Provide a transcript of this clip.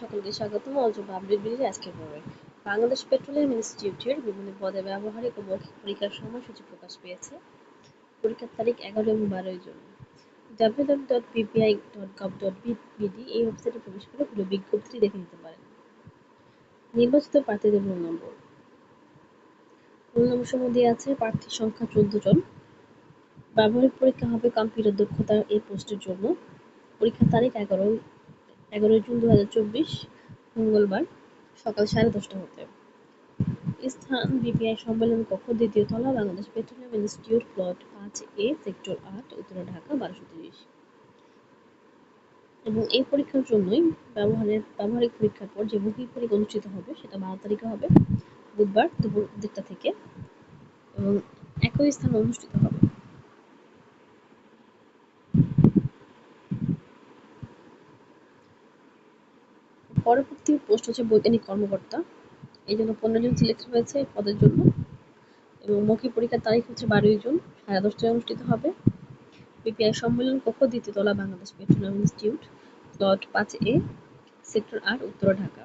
সকলকে স্বাগতম। Update Bangladesh petroleum ইনস্টিটিউটের বিভিন্ন পদে ব্যবহারিক ও মৌখিক পরীক্ষার সময়সূচি প্রকাশ পেয়েছে। পরীক্ষার তারিখ এগারো এবং বারোই জুন। www.bpi.gov.bd এই ওয়েবসাইটে প্রবেশ করে পুরো দেখে নিতে পারেন। নির্বাচিত প্রার্থীদের রোল নম্বর। রোল নম্বর দেওয়া আছে প্রার্থীর সংখ্যা চোদ্দ জন। ব্যবহারিক পরীক্ষা হবে কম্পিউটার দক্ষতা এই পোস্টের জন্য। পরীক্ষার তারিখ এগারো এগারোই জুন দু হাজার চব্বিশ, মঙ্গলবার সকাল সাড়ে দশটা হতে স্থান, বিপিআই সম্মেলন কক্ষ, দ্বিতীয় তলা, বাংলাদেশ পেট্রোলিয়াম ইনস্টিটিউট, প্লট পাঁচ এ, সেক্টর আট, উত্তরা, ঢাকা, বারোশো তিরিশ। এবং এই পরীক্ষার জন্যই ব্যবহারের ব্যবহারিক পরীক্ষার পর যে মৌখিক পরীক্ষা অনুষ্ঠিত হবে, সেটা বারো তারিখে হবে, বুধবার দুপুর দেড়টা থেকে। এবং একই স্থানে অনুষ্ঠিত হবে পরবর্তী পোস্ট হচ্ছে বৈজ্ঞানিক কর্মকর্তা। এই জন্য পনেরো জন সিলেক্ট হয়েছে পদের জন্য। এবং মৌখিক পরীক্ষার তারিখ হচ্ছে বারোই জুন, সাড়ে দশটায় অনুষ্ঠিত হবে। বিপিআই সম্মেলন কক্ষ, দ্বিতীয় তলা বাংলাদেশ পেট্রোলিয়াম ইনস্টিটিউট প্লট পাঁচ এ সেক্টর আট, উত্তরা, ঢাকা।